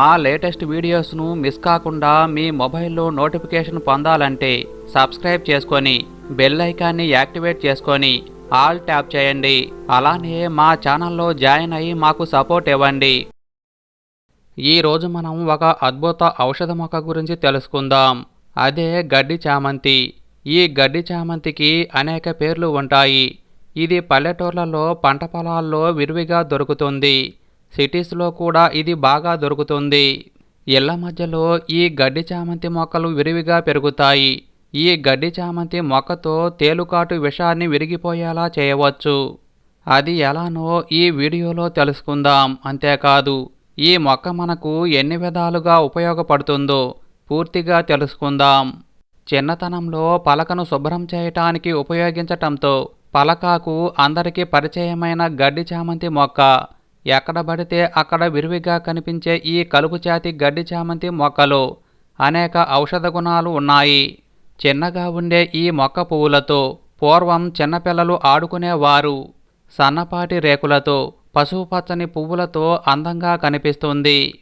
మా latest వీడియోస్ను miss కాకుండా మీ మొబైల్లో నోటిఫికేషన్ పొందాలంటే సబ్స్క్రైబ్ చేసుకొని బెల్ ఐకాన్ని యాక్టివేట్ చేసుకొని ఆల్ ట్యాప్ చేయండి. అలానే మా ఛానల్లో జాయిన్ అయ్యి మాకు సపోర్ట్ ఇవ్వండి. ఈ రోజు మనం ఒక అద్భుత ఔషధ మొక్క గురించి తెలుసుకుందాం. అదే గడ్డి చామంతి. ఈ గడ్డి చామంతికి అనేక పేర్లు ఉంటాయి. ఇది పల్లెటూర్లలో పంట పొలాల్లో విరివిగా దొరుకుతుంది. సిటీస్లో కూడా ఇది బాగా దొరుకుతుంది. ఇళ్ళ మధ్యలో ఈ గడ్డి చామంతి మొక్కలు విరివిగా పెరుగుతాయి. ఈ గడ్డి చామంతి మొక్కతో తేలుకాటు విషాన్ని విరిగిపోయేలా చేయవచ్చు. అది ఎలానో ఈ వీడియోలో తెలుసుకుందాం. అంతేకాదు ఈ మొక్క మనకు ఎన్ని విధాలుగా ఉపయోగపడుతుందో పూర్తిగా తెలుసుకుందాం. చిన్నతనంలో పలకను శుభ్రం చేయటానికి ఉపయోగించటంతో పలకాకు అందరికీ పరిచయమైన గడ్డి చామంతి మొక్క. ఎక్కడ పడితే అక్కడ విరివిగా కనిపించే ఈ కలుపు జాతి గడ్డి చామంతి మొక్కలు అనేక ఔషధ గుణాలు ఉన్నాయి. చిన్నగా ఉండే ఈ మొక్క పువ్వులతో పూర్వం చిన్నపిల్లలు ఆడుకునేవారు. సన్నపాటి రేకులతో పసుపు పచ్చని పువ్వులతో అందంగా కనిపిస్తుంది.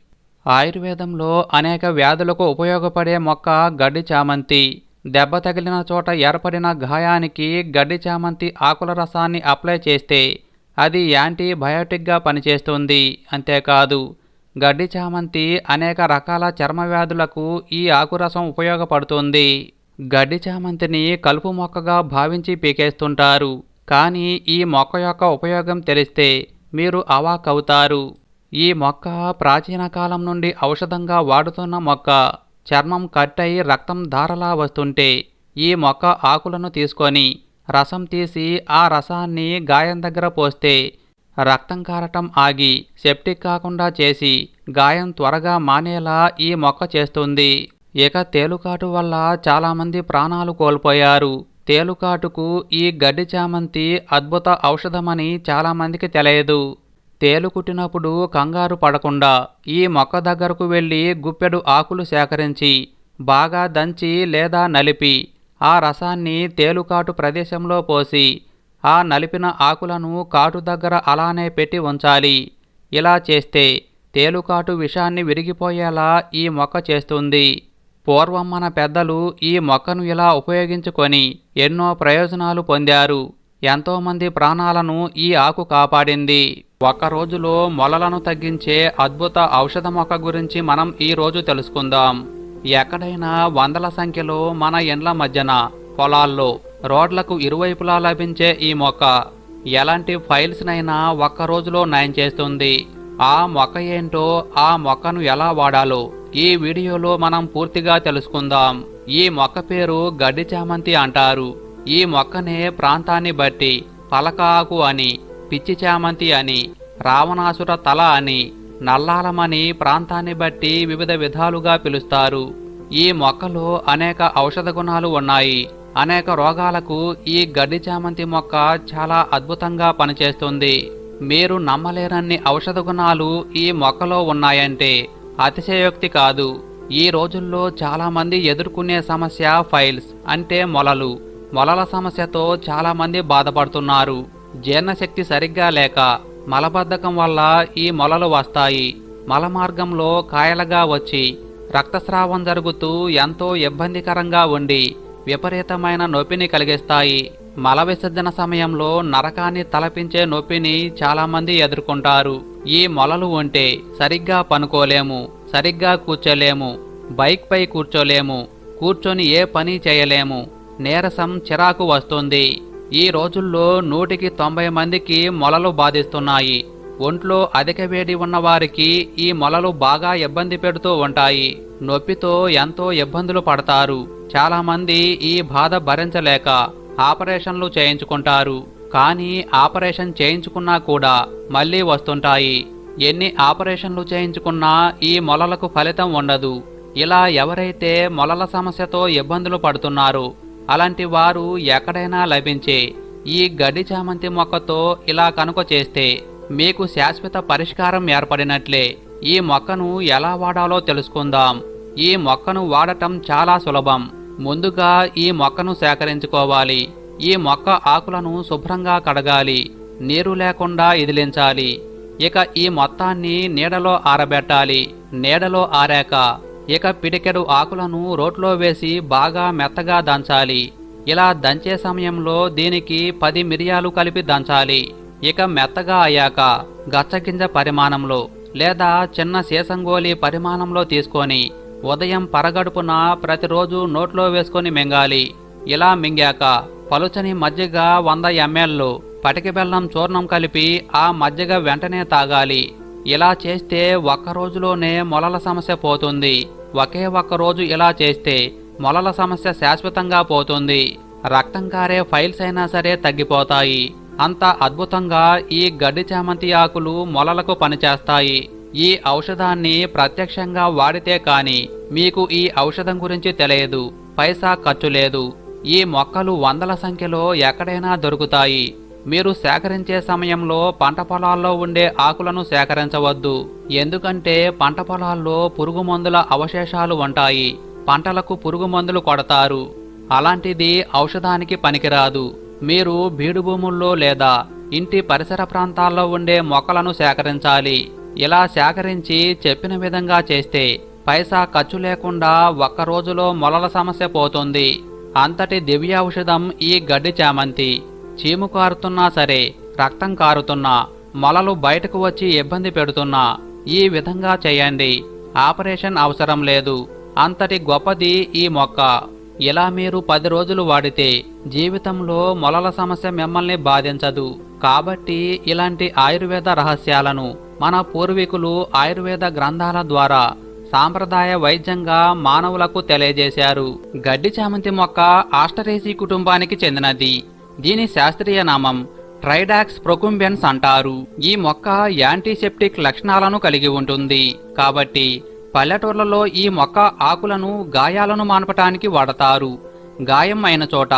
ఆయుర్వేదంలో అనేక వ్యాధులకు ఉపయోగపడే మొక్క గడ్డి చామంతి. దెబ్బ తగిలిన చోట ఏర్పడిన గాయానికి గడ్డి చామంతి ఆకుల రసాన్ని అప్లై చేస్తే అది యాంటీబయాటిక్గా పనిచేస్తుంది. అంతేకాదు గడ్డి చామంతి అనేక రకాల చర్మ వ్యాధులకు ఈ ఆకురసం ఉపయోగపడుతుంది. గడ్డి చామంతిని కలుపు మొక్కగా భావించి పీకేస్తుంటారు. కానీ ఈ మొక్క యొక్క ఉపయోగం తెలిస్తే మీరు అవాకవుతారు ఈ మొక్క ప్రాచీన కాలం నుండి ఔషధంగా వాడుతున్న మొక్క. చర్మం కట్టయి రక్తం ధారలా వస్తుంటే ఈ మొక్క ఆకులను తీసుకొని రసం తీసి ఆ రసాన్ని గాయం దగ్గర పోస్తే రక్తం కారటం ఆగి సెప్టిక్ కాకుండా చేసి గాయం త్వరగా మానేలా ఈ మొక్క చేస్తుంది. ఇక తేలుకాటు వల్ల చాలామంది ప్రాణాలు కోల్పోయారు. తేలుకాటుకు ఈ గడ్డి చామంతి అద్భుత ఔషధమని చాలామందికి తెలియదు. తేలు కుట్టినప్పుడు కంగారు పడకుండా ఈ మొక్క దగ్గరకు వెళ్ళి గుప్పెడు ఆకులు సేకరించి బాగా దంచి లేదా నలిపి ఆ రసాన్ని తేలుకాటు ప్రదేశంలో పోసి ఆ నలిపిన ఆకులను కాటు దగ్గర అలానే పెట్టి ఉంచాలి. ఇలా చేస్తే తేలుకాటు విషాన్ని విరిగిపోయేలా ఈ మొక్క చేస్తుంది. పూర్వం మన పెద్దలు ఈ మొక్కను ఇలా ఉపయోగించుకొని ఎన్నో ప్రయోజనాలు పొందారు. ఎంతోమంది ప్రాణాలను ఈ ఆకు కాపాడింది. ఒక్క రోజులో మొలలను తగ్గించే అద్భుత ఔషధ మొక్క గురించి మనం ఈ రోజు తెలుసుకుందాం. ఎక్కడైనా వందల సంఖ్యలో మన ఇండ్ల మధ్యన పొలాల్లో రోడ్లకు ఇరువైపులా లభించే ఈ మొక్క ఎలాంటి ఫైల్స్నైనా ఒక్క రోజులో నయం చేస్తుంది. ఆ మొక్క ఏంటో ఆ మొక్కను ఎలా వాడాలో ఈ వీడియోలో మనం పూర్తిగా తెలుసుకుందాం. ఈ మొక్క పేరు గడ్డి చామంతి అంటారు. ఈ మొక్కనే ప్రాంతాన్ని బట్టి పలకాకు అని పిచ్చి చామంతి అని రావణాసుర తల అని నల్లాలమని ప్రాంతాన్ని బట్టి వివిధ విధాలుగా పిలుస్తారు. ఈ మొక్కలో అనేక ఔషధ గుణాలు ఉన్నాయి. అనేక రోగాలకు ఈ గడ్డి చామంతి మొక్క చాలా అద్భుతంగా పనిచేస్తుంది. మీరు నమ్మలేరన్ని ఔషధ గుణాలు ఈ మొక్కలో ఉన్నాయంటే అతిశయోక్తి కాదు. ఈ రోజుల్లో చాలామంది ఎదుర్కొనే సమస్య ఫైల్స్ అంటే మొలలు. మొలల సమస్యతో చాలామంది బాధపడుతున్నారు. జీర్ణశక్తి సరిగ్గా లేక మలబద్ధకం వల్ల ఈ మొలలు వస్తాయి. మల మార్గంలో కాయలుగా వచ్చి రక్తస్రావం జరుగుతూ ఎంతో ఇబ్బందికరంగా ఉండి విపరీతమైన నొప్పిని కలిగిస్తాయి. మల విసర్జన సమయంలో నరకాన్ని తలపించే నొప్పిని చాలామంది ఎదుర్కొంటారు. ఈ మొలలు ఉంటే సరిగ్గా పనుకోలేము సరిగ్గా కూర్చోలేము బైక్పై కూర్చోలేము కూర్చొని ఏ పని చేయలేము. నీరసం చిరాకు వస్తుంది. ఈ రోజుల్లో నూటికి తొంభై మందికి మొలలు బాధిస్తున్నాయి. ఒంట్లో అధిక వేడి ఉన్నవారికి ఈ మొలలు బాగా ఇబ్బంది పెడుతూ ఉంటాయి. నొప్పితో ఎంతో ఇబ్బందులు పడతారు. చాలామంది ఈ బాధ భరించలేక ఆపరేషన్లు చేయించుకుంటారు. కానీ ఆపరేషన్ చేయించుకున్నా కూడా మళ్ళీ వస్తుంటాయి. ఎన్ని ఆపరేషన్లు చేయించుకున్నా ఈ మొలలకు ఫలితం ఉండదు. ఇలా ఎవరైతే మొలల సమస్యతో ఇబ్బందులు పడుతున్నారో అలాంటి వారు ఎక్కడైనా లభించే ఈ గడ్డి చామంతి మొక్కతో ఇలా కనుక చేస్తే మీకు శాశ్వత పరిష్కారం ఏర్పడినట్లే. ఈ మొక్కను ఎలా వాడాలో తెలుసుకుందాం. ఈ మొక్కను వాడటం చాలా సులభం. ముందుగా ఈ మొక్కను సేకరించుకోవాలి. ఈ మొక్క ఆకులను శుభ్రంగా కడగాలి. నీరు లేకుండా ఇదిలించాలి. ఇక ఈ మొత్తాన్ని నీడలో ఆరబెట్టాలి. నీడలో ఆరాక ఇక పిడికెడు ఆకులను రోట్లో వేసి బాగా మెత్తగా దంచాలి. ఇలా దంచే సమయంలో దీనికి పది మిరియాలు కలిపి దంచాలి. ఇక మెత్తగా అయ్యాక గచ్చగింజ పరిమాణంలో లేదా చిన్న సీసంగోలి పరిమాణంలో తీసుకొని ఉదయం పరగడుపున ప్రతిరోజు నోట్లో వేసుకొని మింగాలి. ఇలా మింగాక పలుచని మజ్జిగ వంద ఎంఎల్లు పటిక బెల్లం చూర్ణం కలిపి ఆ మజ్జిగ వెంటనే తాగాలి. ఇలా చేస్తే ఒక్క రోజులోనే మొలల సమస్య పోతుంది. ఒకే ఒక్క రోజు ఇలా చేస్తే మొలల సమస్య శాశ్వతంగా పోతుంది. రక్తం కారే ఫైల్స్ అయినా సరే తగ్గిపోతాయి. అంత అద్భుతంగా ఈ గడ్డి చామంతి ఆకులు మొలలకు పనిచేస్తాయి. ఈ ఔషధాన్ని ప్రత్యక్షంగా వాడితే కాని మీకు ఈ ఔషధం గురించి తెలియదు. పైసా ఖర్చు లేదు. ఈ మొక్కలు వందల సంఖ్యలో ఎక్కడైనా దొరుకుతాయి. మీరు సేకరించే సమయంలో పంట పొలాల్లో ఉండే ఆకులను సేకరించవద్దు. ఎందుకంటే పంట పొలాల్లో పురుగు మందుల అవశేషాలు ఉంటాయి. పంటలకు పురుగు మందులు కొడతారు. అలాంటిది ఔషధానికి పనికిరాదు. మీరు బీడు భూముల్లో లేదా ఇంటి పరిసర ప్రాంతాల్లో ఉండే మొక్కలను సేకరించాలి. ఇలా సేకరించి చెప్పిన విధంగా చేస్తే పైసా ఖర్చు లేకుండా ఒక్క రోజులో మొలల సమస్య పోతుంది. అంతటి దివ్య ఔషధం ఈ గడ్డి చామంతి. చీము కారుతున్నా సరే రక్తం కారుతున్నా మొలలు బయటకు వచ్చి ఇబ్బంది పెడుతున్నా ఈ విధంగా చేయండి. ఆపరేషన్ అవసరం లేదు. అంతటి గొప్పది ఈ మొక్క. ఇలా మీరు పది రోజులు వాడితే జీవితంలో మొలల సమస్య మిమ్మల్ని బాధించదు. కాబట్టి ఇలాంటి ఆయుర్వేద రహస్యాలను మన పూర్వీకులు ఆయుర్వేద గ్రంథాల ద్వారా సాంప్రదాయ వైద్యంగా మానవులకు తెలియజేశారు. గడ్డి చామంతి మొక్క ఆస్టరేసి కుటుంబానికి చెందినది. దీని శాస్త్రీయ నామం ట్రైడాక్స్ ప్రొకుంబెన్స్ అంటారు. ఈ మొక్క యాంటీసెప్టిక్ లక్షణాలను కలిగి ఉంటుంది. కాబట్టి పల్లెటూర్లలో ఈ మొక్క ఆకులను గాయాలను మాన్పటానికి వాడతారు. గాయం అయిన చోట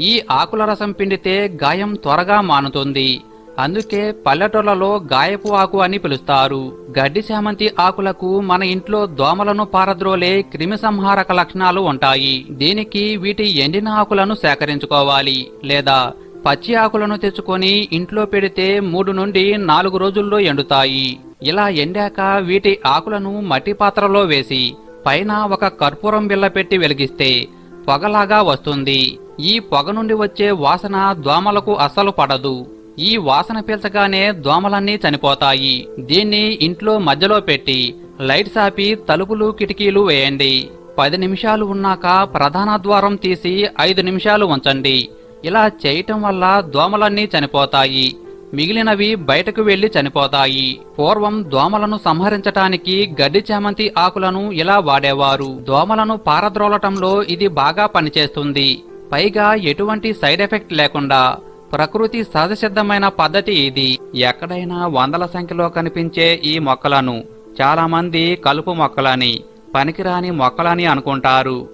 ఈ ఆకుల రసం పిండితే గాయం త్వరగా మానుతుంది. అందుకే పల్లెటూళ్ళలో గాయపు ఆకు అని పిలుస్తారు. గడ్డి చామంతి ఆకులకు మన ఇంట్లో దోమలను పారద్రోలే క్రిమి సంహారక లక్షణాలు ఉంటాయి. దీనికి వీటి ఎండిన ఆకులను సేకరించుకోవాలి. లేదా పచ్చి ఆకులను తెచ్చుకొని ఇంట్లో పెడితే మూడు నుండి నాలుగు రోజుల్లో ఎండుతాయి. ఇలా ఎండాక వీటి ఆకులను మట్టి పాత్రలో వేసి పైన ఒక కర్పూరం బిల్ల పెట్టి వెలిగిస్తే పొగలాగా వస్తుంది. ఈ పొగ నుండి వచ్చే వాసన దోమలకు అస్సలు పడదు. ఈ వాసన పీల్చగానే దోమలన్నీ చనిపోతాయి. దీన్ని ఇంట్లో మధ్యలో పెట్టి లైట్స్ ఆపి తలుపులు కిటికీలు వేయండి. పది నిమిషాలు ఉన్నాక ప్రధాన ద్వారం తీసి ఐదు నిమిషాలు ఉంచండి. ఇలా చేయటం వల్ల దోమలన్నీ చనిపోతాయి. మిగిలినవి బయటకు వెళ్ళి చనిపోతాయి. పూర్వం దోమలను సంహరించటానికి గడ్డి చామంతి ఆకులను ఇలా వాడేవారు. దోమలను పారద్రోలటంలో ఇది బాగా పనిచేస్తుంది. పైగా ఎటువంటి సైడ్ ఎఫెక్ట్ లేకుండా ప్రకృతి సహజసిద్ధమైన పద్ధతి ఇది. ఎక్కడైనా వందల సంఖ్యలో కనిపించే ఈ మొక్కలను చాలా మంది కలుపు మొక్కలని పనికిరాని మొక్కలని అనుకుంటారు.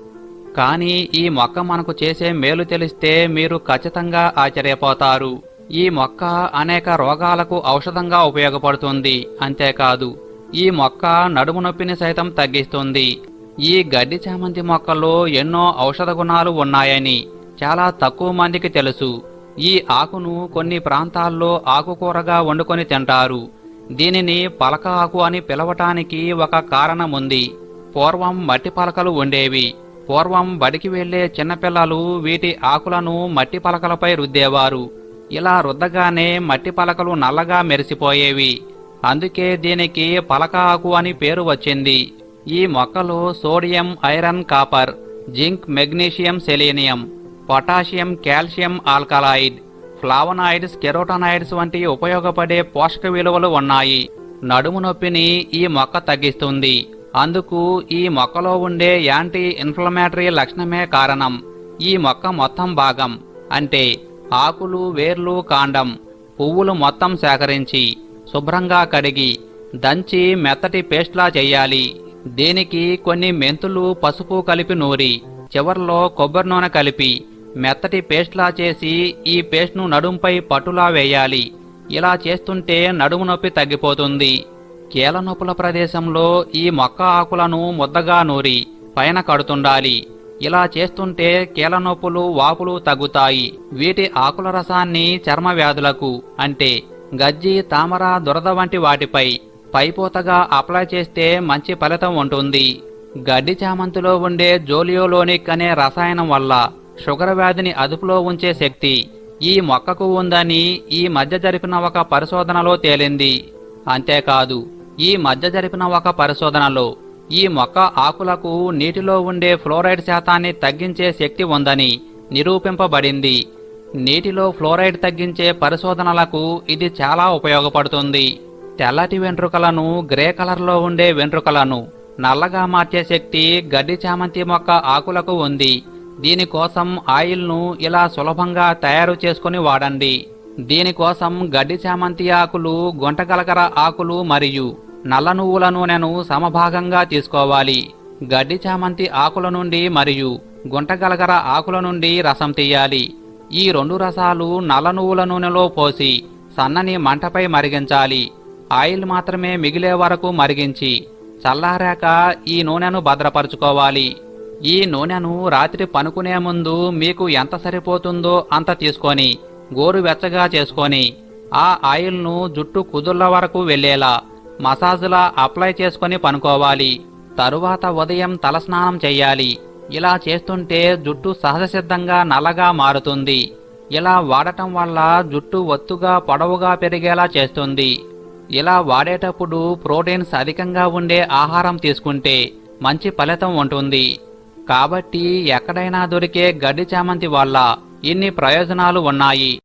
కానీ ఈ మొక్క మనకు చేసే మేలు తెలిస్తే మీరు ఖచ్చితంగా ఆశ్చర్యపోతారు. ఈ మొక్క అనేక రోగాలకు ఔషధంగా ఉపయోగపడుతుంది. అంతేకాదు ఈ మొక్క నడుము నొప్పిని సైతం తగ్గిస్తుంది. ఈ గడ్డి చామంతి మొక్కలో ఎన్నో ఔషధ గుణాలు ఉన్నాయని చాలా తక్కువ మందికి తెలుసు. ఈ ఆకును కొన్ని ప్రాంతాల్లో ఆకుకూరగా వండుకొని తింటారు. దీనిని పలక ఆకు అని పిలవటానికి ఒక కారణం ఉంది పూర్వం మట్టి పలకలు ఉండేవి. పూర్వం బడికి వెళ్ళే చిన్నపిల్లలు వీటి ఆకులను మట్టి పలకలపై రుద్దేవారు. ఇలా రుద్దగానే మట్టి పలకలు నల్లగా మెరిసిపోయేవి. అందుకే దీనికి పలక ఆకు అని పేరు వచ్చింది. ఈ మొక్కలు sodium iron copper zinc magnesium selenium. Potassium calcium alkaloid flavonoids carotenoids వంటి ఉపయోగపడే పోషక విలువలు ఉన్నాయి. నడుము నొప్పిని ఈ మొక్క తగ్గిస్తుంది. అందుకు ఈ మొక్కలో ఉండే యాంటీ ఇన్ఫ్లమేటరీ లక్షణమే కారణం. ఈ మొక్క మొత్తం భాగం అంటే ఆకులు వేర్లు కాండం పువ్వులు మొత్తం సేకరించి శుభ్రంగా కడిగి దంచి మెత్తటి పేస్ట్లా చేయాలి. దీనికి కొన్ని మెంతులు పసుపు కలిపి నూరి చివర్లో కొబ్బరి నూనె కలిపి మెత్తటి పేస్ట్లా చేసి ఈ పేస్ట్ను నడుంపై పట్టులా వేయాలి. ఇలా చేస్తుంటే నడుము నొప్పి తగ్గిపోతుంది. కీల నొప్పుల ప్రదేశంలో ఈ మొక్క ఆకులను ముద్దగా నూరి పైన కడుతుండాలి. ఇలా చేస్తుంటే కీల నొప్పులు వాపులు తగ్గుతాయి. వీటి ఆకుల రసాన్ని చర్మ వ్యాధులకు అంటే గజ్జి తామర దురద వంటి వాటిపై పైపోతగా అప్లై చేస్తే మంచి ఫలితం ఉంటుంది. గడ్డి చామంతిలో ఉండే జోలియోలోనిక్ అనే రసాయనం వల్ల షుగర్ వ్యాధిని అదుపులో ఉంచే శక్తి ఈ మొక్కకు ఉందని ఈ మధ్య జరిపిన ఒక పరిశోధనలో తేలింది. అంతేకాదు ఈ మధ్య జరిపిన ఒక పరిశోధనలో ఈ మొక్క ఆకులకు నీటిలో ఉండే ఫ్లోరైడ్ శాతాన్ని తగ్గించే శక్తి ఉందని నిరూపింపబడింది. నీటిలో ఫ్లోరైడ్ తగ్గించే పరిశోధనలకు ఇది చాలా ఉపయోగపడుతుంది. తెల్లటి వెంట్రుకలను గ్రే కలర్లో ఉండే వెంట్రుకలను నల్లగా మార్చే శక్తి గడ్డి చామంతి మొక్క ఆకులకు ఉంది. దీనికోసం ఆయిల్ను ఇలా సులభంగా తయారు చేసుకుని వాడండి. దీనికోసం గడ్డి చామంతి ఆకులు గుంటకలకర ఆకులు మరియు నల్ల నువ్వుల నూనెను సమభాగంగా తీసుకోవాలి. గడ్డి చామంతి ఆకుల నుండి మరియు గుంటగలగర ఆకుల నుండి రసం తీయాలి. ఈ రెండు రసాలు నల్ల నువ్వుల నూనెలో పోసి సన్నని మంటపై మరిగించాలి. ఆయిల్ మాత్రమే మిగిలే వరకు మరిగించి చల్లారాక ఈ నూనెను భద్రపరుచుకోవాలి. ఈ నూనెను రాత్రి పనుకునే ముందు మీకు ఎంత సరిపోతుందో అంత తీసుకొని గోరువెచ్చగా చేసుకొని ఆ ఆయిల్ను జుట్టు కుదుళ్ళ వరకు వెళ్ళేలా మసాజ్లా అప్లై చేసుకొని పనుకోవాలి. తరువాత ఉదయం తలస్నానం చెయ్యాలి ఇలా చేస్తుంటే జుట్టు సహజసిద్ధంగా నల్లగా మారుతుంది. ఇలా వాడటం వల్ల జుట్టు ఒత్తుగా పొడవుగా పెరిగేలా చేస్తుంది. ఇలా వాడేటప్పుడు ప్రోటీన్స్ అధికంగా ఉండే ఆహారం తీసుకుంటే మంచి ఫలితం ఉంటుంది. కాబట్టి ఎక్కడైనా దొరికే గడ్డి చామంతి వల్ల ఇన్ని ప్రయోజనాలు ఉన్నాయి.